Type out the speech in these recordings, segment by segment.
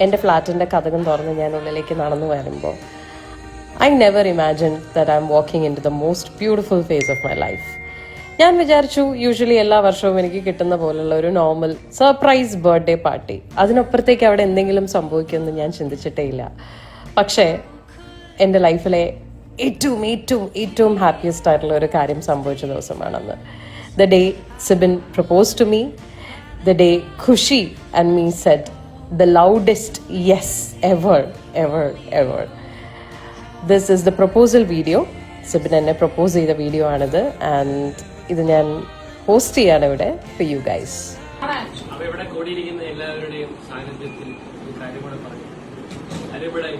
എന്റെ ഫ്ലാറ്റിന്റെ കഥകം തുറന്ന് ഞാൻ ഉള്ളിലേക്ക് നടന്നു വരുമ്പോൾ I never imagine that I am walking in to the most beautiful face of my life ഞാൻ വിചാരിച്ചു യൂഷ്വലി എല്ലാ വർഷവും എനിക്ക് കിട്ടുന്ന പോലുള്ള ഒരു നോർമൽ സർപ്രൈസ് ബർത്ത്ഡേ പാർട്ടി അതിനപ്പുറത്തേക്ക് അവിടെ എന്തെങ്കിലും സംഭവിക്കുമെന്ന് ഞാൻ ചിന്തിച്ചിട്ടേ ഇല്ല. പക്ഷേ എന്റെ ലൈഫിലെ ഏറ്റവും ഏറ്റവും ഏറ്റവും ഹാപ്പിയസ്റ്റ് ആയിട്ടുള്ള ഒരു കാര്യം സംഭവിച്ച ദിവസമാണെന്ന്. The day Sibin propose to me the day Khushi and me said the loudest yes ever, ever, ever. This is the proposal video. Sibin എന്നെ പ്രപ്പോസ് ചെയ്ത വീഡിയോ ആണിത്. ആൻഡ് ഇത് ഞാൻ പോസ്റ്റ് ചെയ്യാണ് ഇവിടെ ഫോർ യു ഗൈസ് ഇവിടെ കൂടിയിരിക്കുന്ന എല്ലാവരുടെയും സാന്നിധ്യത്തിൽ കാര്യം കൂടെ പറഞ്ഞു അരിവിടെ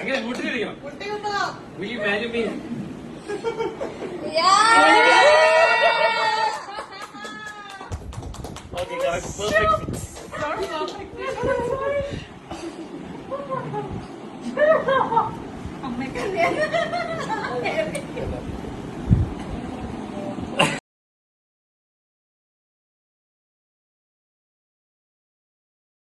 അങ്ങനെ മുട്ടിരിക്കണം Will you marry me? Okay, correct. Perfect.